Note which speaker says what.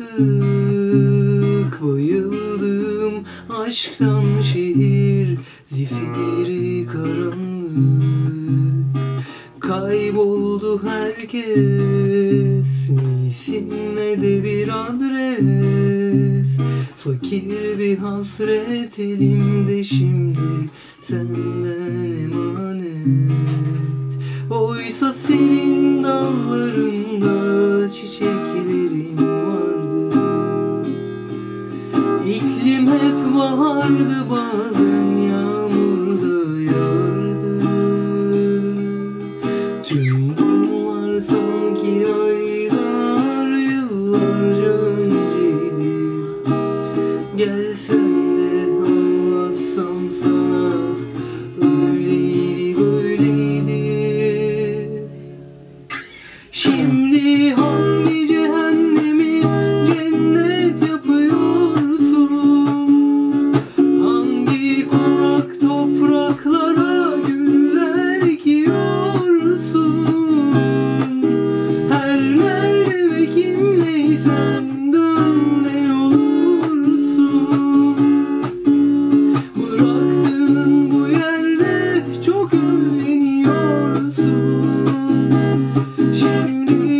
Speaker 1: artık bayıldım aşktan şehir zifiri karanlık. Kayboldu herkes ne isim ne de bir adres. Fakir bir hasret elimde şimdi senden emanet. Oysa senin dalların bahardı bazen. you.